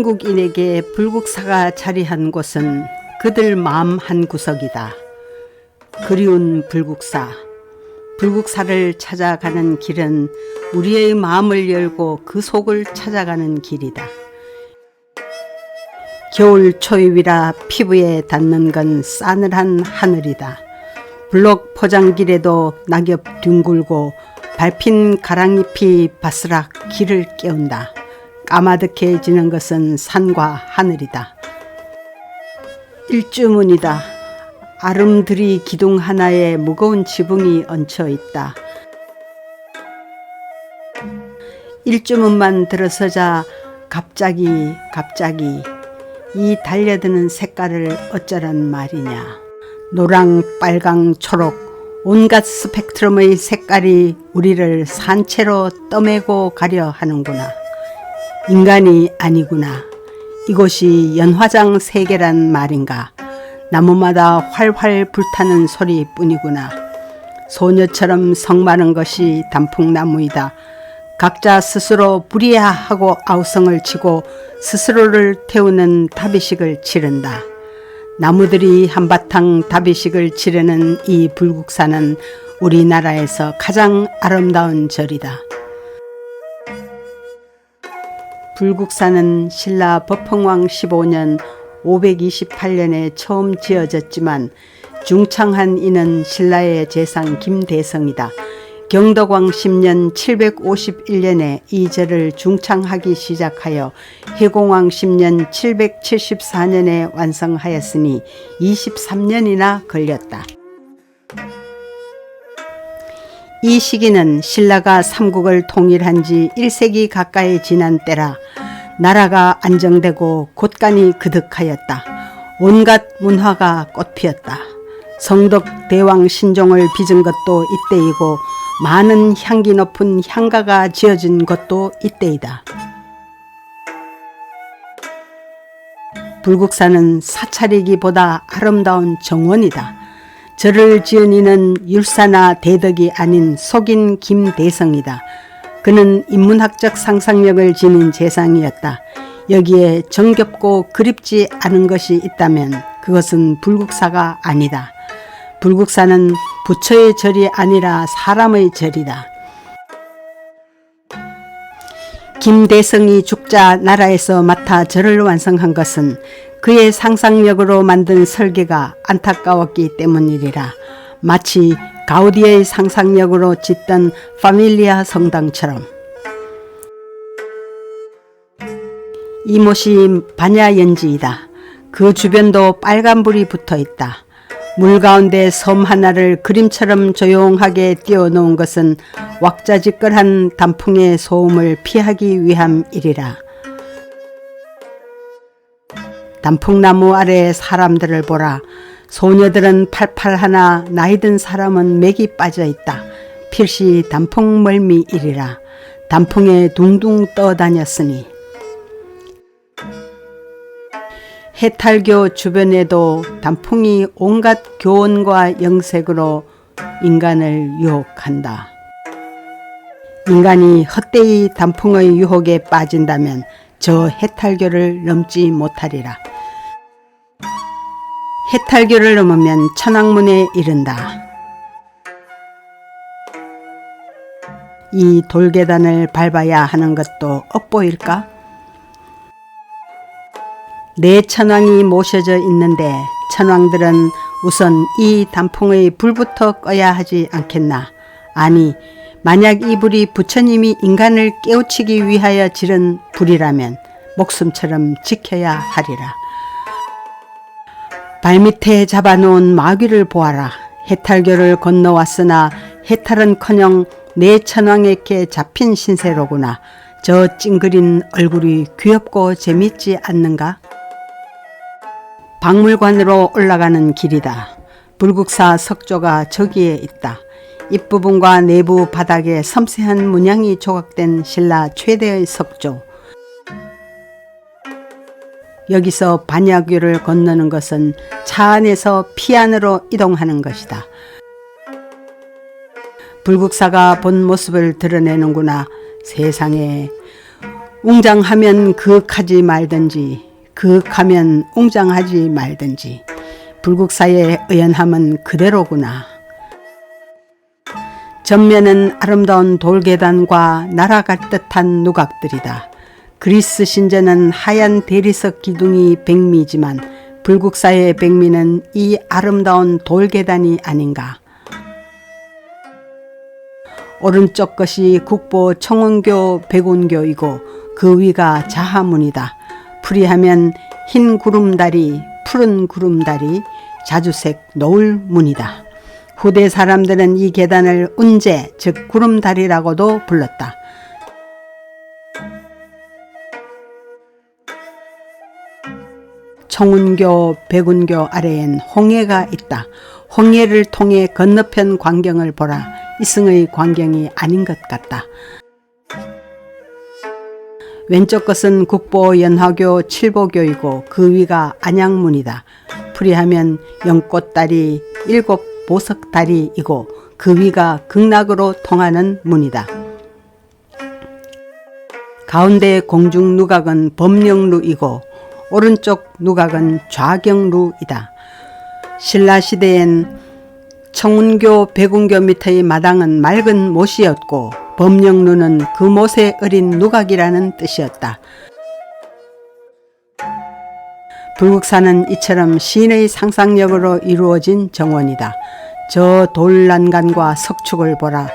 한국인에게 불국사가 자리한 곳은 그들 마음 한 구석이다. 그리운 불국사. 불국사를 찾아가는 길은 우리의 마음을 열고 그 속을 찾아가는 길이다. 겨울 초입이라 피부에 닿는 건 싸늘한 하늘이다. 블록 포장길에도 낙엽 뒹굴고 밟힌 가랑잎이 바스락 길을 깨운다. 까마득해지는 것은 산과 하늘이다. 일주문이다. 아름드리 기둥 하나에 무거운 지붕이 얹혀 있다. 일주문만 들어서자 갑자기 갑자기 이 달려드는 색깔을 어쩌란 말이냐. 노랑, 빨강, 초록 온갖 스펙트럼의 색깔이 우리를 산채로 떠매고 가려 하는구나. 인간이 아니구나. 이곳이 연화장 세계란 말인가. 나무마다 활활 불타는 소리뿐이구나. 소녀처럼 성마른 것이 단풍나무이다. 각자 스스로 불이야 하고 아우성을 치고 스스로를 태우는 다비식을 치른다. 나무들이 한바탕 다비식을 치르는 이 불국사는 우리나라에서 가장 아름다운 절이다. 불국사는 신라 법흥왕 15년 528년에 처음 지어졌지만 중창한 이는 신라의 재상 김대성이다. 경덕왕 10년 751년에 이 절을 중창하기 시작하여 해공왕 10년 774년에 완성하였으니 23년이나 걸렸다. 이 시기는 신라가 삼국을 통일한 지 1세기 가까이 지난 때라 나라가 안정되고 곳간이 그득하였다. 온갖 문화가 꽃피었다. 성덕 대왕 신종을 빚은 것도 이때이고 많은 향기 높은 향가가 지어진 것도 이때이다. 불국사는 사찰이기보다 아름다운 정원이다. 절을 지은 이는 율사나 대덕이 아닌 속인 김대성이다. 그는 인문학적 상상력을 지닌 재상이었다. 여기에 정겹고 그립지 않은 것이 있다면 그것은 불국사가 아니다. 불국사는 부처의 절이 아니라 사람의 절이다. 김대성이 죽자 나라에서 맡아 절을 완성한 것은 그의 상상력으로 만든 설계가 안타까웠기 때문이리라. 마치 가우디의 상상력으로 짓던 파밀리아 성당처럼. 이못이 반야연지이다. 그 주변도 빨간불이 붙어 있다. 물 가운데 섬 하나를 그림처럼 조용하게 띄워놓은 것은 왁자지껄한 단풍의 소음을 피하기 위함이리라. 단풍나무 아래 사람들을 보라. 소녀들은 팔팔 하나 나이든 사람은 맥이 빠져 있다. 필시 단풍 멀미 이리라. 단풍에 둥둥 떠다녔으니 해탈교 주변에도 단풍이 온갖 교원과 영색으로 인간을 유혹한다. 인간이 헛되이 단풍의 유혹에 빠진다면 저 해탈교를 넘지 못하리라. 해탈교를 넘으면 천왕문에 이른다. 이 돌계단을 밟아야 하는 것도 엇보일까? 네 천왕이 모셔져 있는데 천왕들은 우선 이 단풍의 불부터 꺼야 하지 않겠나? 아니, 만약 이 불이 부처님이 인간을 깨우치기 위하여 지른 불이라면 목숨처럼 지켜야 하리라. 발밑에 잡아놓은 마귀를 보아라. 해탈교를 건너왔으나 해탈은커녕 내 천왕에게 잡힌 신세로구나. 저 찡그린 얼굴이 귀엽고 재밌지 않는가? 박물관으로 올라가는 길이다. 불국사 석조가 저기에 있다. 입부분과 내부 바닥에 섬세한 문양이 조각된 신라 최대의 석조. 여기서 반야교를 건너는 것은 차 안에서 피 안으로 이동하는 것이다. 불국사가 본 모습을 드러내는구나. 세상에 웅장하면 그윽하지 말든지 그윽하면 웅장하지 말든지 불국사의 의연함은 그대로구나. 전면은 아름다운 돌계단과 날아갈 듯한 누각들이다. 그리스 신전은 하얀 대리석 기둥이 백미지만 불국사의 백미는 이 아름다운 돌계단이 아닌가. 오른쪽 것이 국보 청운교 백운교이고 그 위가 자하문이다. 풀이하면 흰 구름다리, 푸른 구름다리, 자주색 노을문이다. 후대 사람들은 이 계단을 운제, 즉 구름다리라고도 불렀다. 청운교, 백운교 아래엔 홍해가 있다. 홍해를 통해 건너편 광경을 보라. 이승의 광경이 아닌 것 같다. 왼쪽 것은 국보 연화교 칠보교이고 그 위가 안양문이다. 풀이하면 연꽃다리 일곱 보석다리이고 그 위가 극락으로 통하는 문이다. 가운데 공중 누각은 법령루이고 오른쪽 누각은 좌경루이다. 신라 시대엔 청운교 백운교 밑의 마당은 맑은 못이었고 법령루는 그 못에 어린 누각이라는 뜻이었다. 불국사는 이처럼 시인의 상상력으로 이루어진 정원이다. 저 돌난간과 석축을 보라.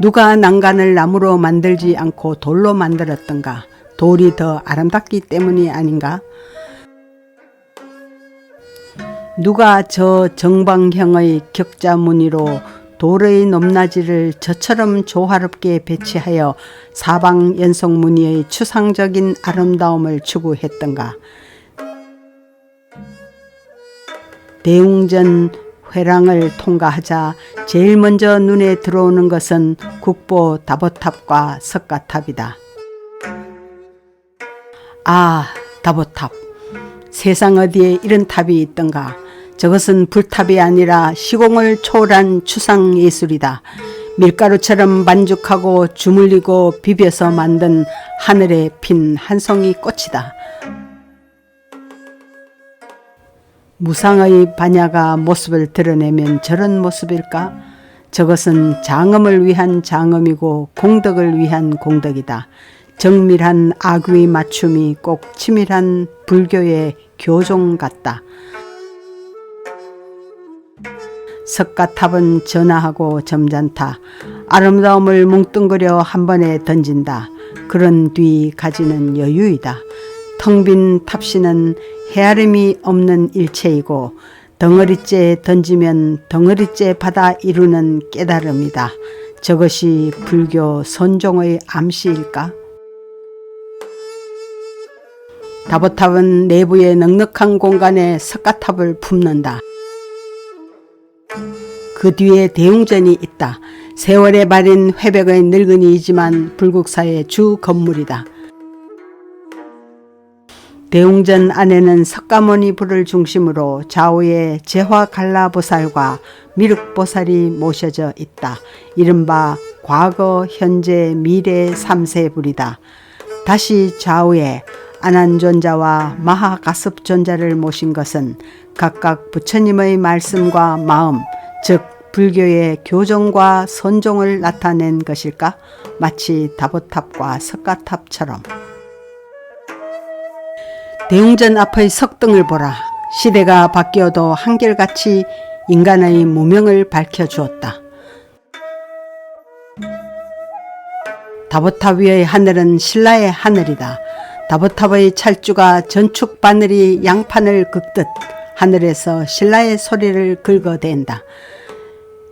누가 난간을 나무로 만들지 않고 돌로 만들었던가? 돌이 더 아름답기 때문이 아닌가? 누가 저 정방형의 격자 무늬로 돌의 높낮이를 저처럼 조화롭게 배치하여 사방 연속 무늬의 추상적인 아름다움을 추구했던가? 대웅전 회랑을 통과하자 제일 먼저 눈에 들어오는 것은 국보 다보탑과 석가탑이다. 아, 다보탑. 세상 어디에 이런 탑이 있던가. 저것은 불탑이 아니라 시공을 초월한 추상 예술이다. 밀가루처럼 반죽하고 주물리고 비벼서 만든 하늘에 핀 한 송이 꽃이다. 무상의 반야가 모습을 드러내면 저런 모습일까? 저것은 장엄을 위한 장엄이고 공덕을 위한 공덕이다. 정밀한 악의 맞춤이 꼭 치밀한 불교의 교종 같다. 석가탑은 전화하고 점잖다. 아름다움을 뭉뚱그려 한 번에 던진다. 그런 뒤 가지는 여유이다. 텅 빈 탑시는 헤아림이 없는 일체이고 덩어리째 던지면 덩어리째 받아 이루는 깨달음이다. 저것이 불교 선종의 암시일까? 다보탑은 내부의 넉넉한 공간에 석가탑을 품는다. 그 뒤에 대웅전이 있다. 세월에 바린 회백의 늙은이이지만 불국사의 주 건물이다. 대웅전 안에는 석가모니 불을 중심으로 좌우에 재화 갈라보살과 미륵보살이 모셔져 있다. 이른바 과거, 현재, 미래 삼세불이다. 다시 좌우에 안한존자와 마하가습존자를 모신 것은 각각 부처님의 말씀과 마음, 즉 불교의 교정과 선종을 나타낸 것일까? 마치 다보탑과 석가탑처럼. 대웅전 앞의 석등을 보라. 시대가 바뀌어도 한결같이 인간의 무명을 밝혀주었다. 다보탑 위의 하늘은 신라의 하늘이다. 다보탑의 찰주가 전축 바늘이 양판을 긁듯 하늘에서 신라의 소리를 긁어댄다.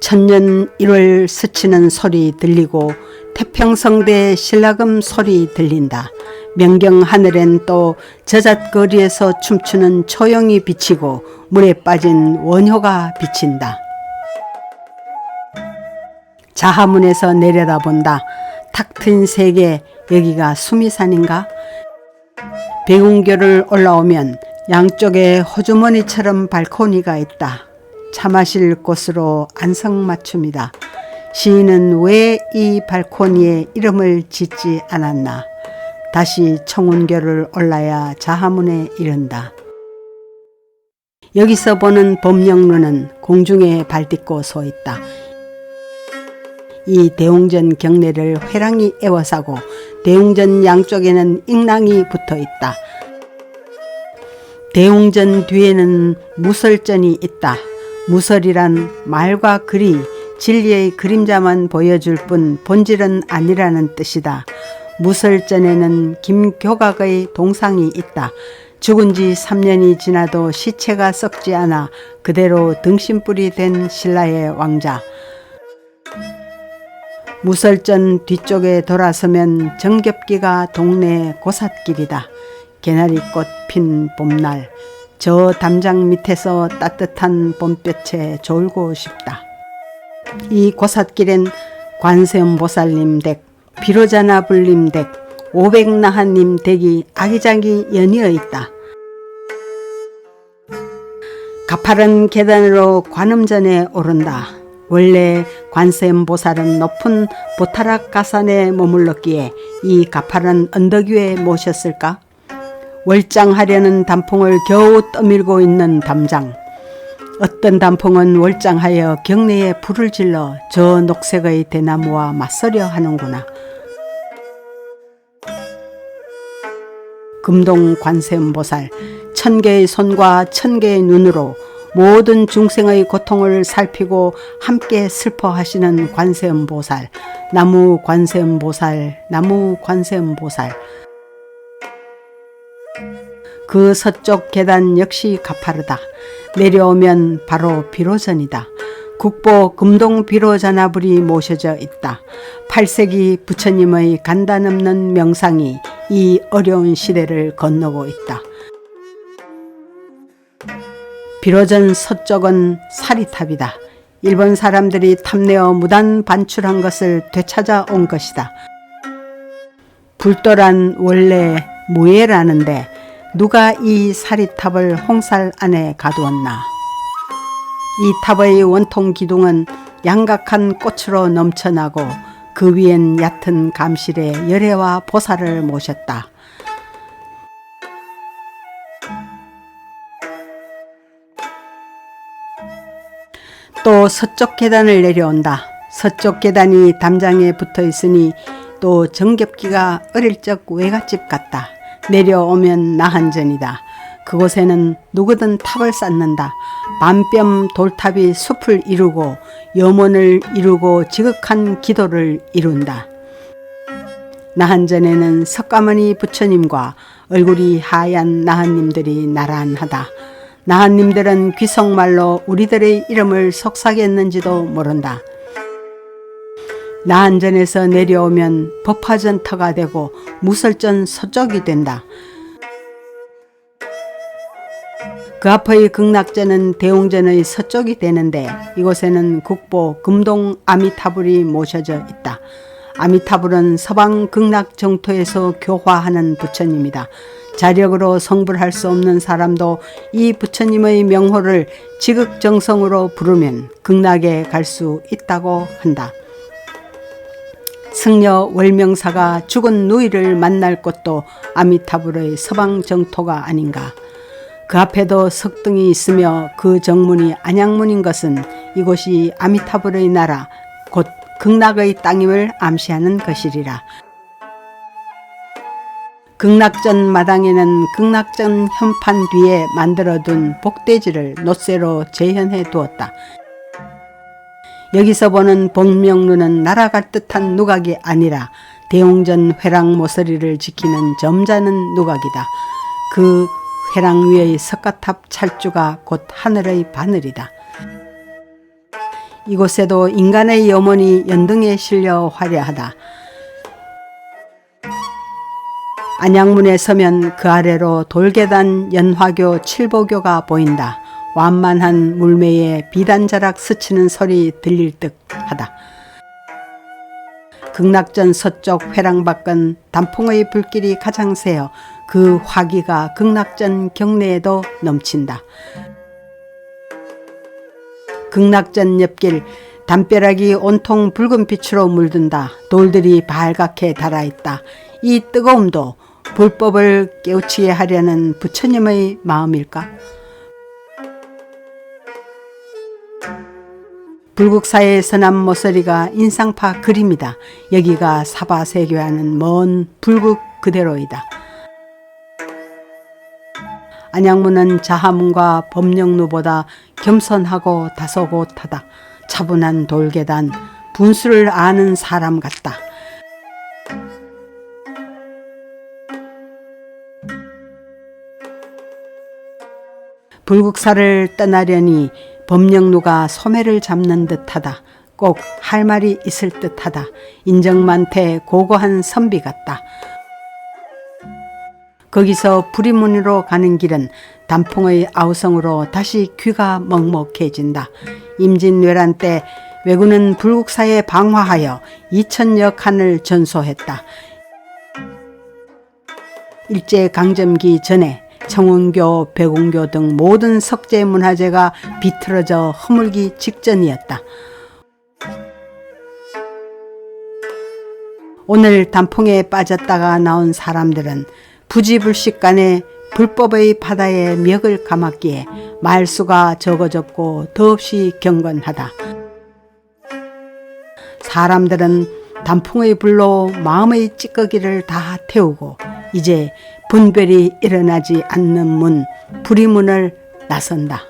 천년 1월 스치는 소리 들리고 태평성대 신라금 소리 들린다. 명경 하늘엔 또 저잣거리에서 춤추는 초영이 비치고 물에 빠진 원효가 비친다. 자하문에서 내려다본다. 탁 트인 세계 여기가 수미산인가? 백운교를 올라오면 양쪽에 호주머니처럼 발코니가 있다. 차 마실 곳으로 안성맞춤이다. 시인은 왜 이 발코니에 이름을 짓지 않았나? 다시 청운교를 올라야 자하문에 이른다. 여기서 보는 법령루는 공중에 발딛고 서 있다. 이 대웅전 경내를 회랑이 에워싸고 대웅전 양쪽에는 익랑이 붙어 있다. 대웅전 뒤에는 무설전이 있다. 무설이란 말과 글이 진리의 그림자만 보여줄 뿐 본질은 아니라는 뜻이다. 무설전에는 김교각의 동상이 있다. 죽은 지 3년이 지나도 시체가 썩지 않아 그대로 등신불이 된 신라의 왕자. 무설전 뒤쪽에 돌아서면 정겹기가 동네 고삿길이다. 개나리꽃 핀 봄날 저 담장 밑에서 따뜻한 봄볕에 졸고 싶다. 이 고삿길엔 관세음보살님 댁, 비로자나 불림 댁, 오백나하님 댁이 아기자기 연이어 있다. 가파른 계단으로 관음전에 오른다. 원래 관세음보살은 높은 보타락 가산에 머물렀기에 이 가파른 언덕 위에 모셨을까? 월장하려는 단풍을 겨우 떠밀고 있는 담장. 어떤 단풍은 월장하여 경내에 불을 질러 저 녹색의 대나무와 맞서려 하는구나. 금동 관세음보살 천 개의 손과 천 개의 눈으로 모든 중생의 고통을 살피고 함께 슬퍼하시는 관세음보살, 나무 관세음보살, 나무 관세음보살. 그 서쪽 계단 역시 가파르다. 내려오면 바로 비로전이다. 국보 금동 비로자나불이 모셔져 있다. 8세기 부처님의 간단없는 명상이 이 어려운 시대를 건너고 있다. 비로전 서쪽은 사리탑이다. 일본 사람들이 탐내어 무단 반출한 것을 되찾아 온 것이다. 불도란 원래 무예라는데 누가 이 사리탑을 홍살 안에 가두었나? 이 탑의 원통 기둥은 양각한 꽃으로 넘쳐나고 그 위엔 얕은 감실에 열애와 보살을 모셨다. 또 서쪽 계단을 내려온다. 서쪽 계단이 담장에 붙어 있으니 또 정겹기가 어릴 적 외갓집 같다. 내려오면 나한전이다. 그곳에는 누구든 탑을 쌓는다. 반뼘 돌탑이 숲을 이루고 염원을 이루고 지극한 기도를 이룬다. 나한전에는 석가모니 부처님과 얼굴이 하얀 나한님들이 나란하다. 나한님들은 귀속말로 우리들의 이름을 속삭였는지도 모른다. 나한전에서 내려오면 법화전터가 되고 무설전 서쪽이 된다. 그 앞의 극락전은 대웅전의 서쪽이 되는데 이곳에는 국보 금동 아미타불이 모셔져 있다. 아미타불은 서방 극락 정토에서 교화하는 부처님이다. 자력으로 성불할 수 없는 사람도 이 부처님의 명호를 지극정성으로 부르면 극락에 갈 수 있다고 한다. 승려 월명사가 죽은 누이를 만날 곳도 아미타불의 서방 정토가 아닌가. 그 앞에도 석등이 있으며 그 정문이 안양문인 것은 이곳이 아미타불의 나라 곧 극락의 땅임을 암시하는 것이리라. 극락전 마당에는 극락전 현판 뒤에 만들어둔 복대지를 노쇠로 재현해 두었다. 여기서 보는 복명루는 날아갈 듯한 누각이 아니라 대웅전 회랑 모서리를 지키는 점잖은 누각이다. 그 회랑 위의 석가탑 찰주가 곧 하늘의 바늘이다. 이곳에도 인간의 염원이 연등에 실려 화려하다. 안양문에 서면 그 아래로 돌계단 연화교 칠보교가 보인다. 완만한 물매에 비단자락 스치는 소리 들릴 듯하다. 극락전 서쪽 회랑 밖은 단풍의 불길이 가장 세어 그 화기가 극락전 경내에도 넘친다. 극락전 옆길 담벼락이 온통 붉은 빛으로 물든다. 돌들이 발갛게 달아있다. 이 뜨거움도 불법을 깨우치게 하려는 부처님의 마음일까? 불국사의 선암 모서리가 인상파 그림이다. 여기가 사바세교와는 먼 불국 그대로이다. 안양문은 자하문과 법령루보다 겸손하고 다소곳하다. 차분한 돌계단, 분수를 아는 사람 같다. 불국사를 떠나려니 법령루가 소매를 잡는 듯하다. 꼭 할 말이 있을 듯하다. 인정만태 고고한 선비 같다. 거기서 부리문으로 가는 길은 단풍의 아우성으로 다시 귀가 먹먹해진다. 임진왜란 때 왜군은 불국사에 방화하여 2천여 칸을 전소했다. 일제 강점기 전에 청운교, 백운교 등 모든 석재 문화재가 비틀어져 허물기 직전이었다. 오늘 단풍에 빠졌다가 나온 사람들은 부지불식간에 불법의 바다에 멱을 감았기에 말수가 적어졌고 더없이 경건하다. 사람들은 단풍의 불로 마음의 찌꺼기를 다 태우고 이제 분별이 일어나지 않는 문, 불이문을 나선다.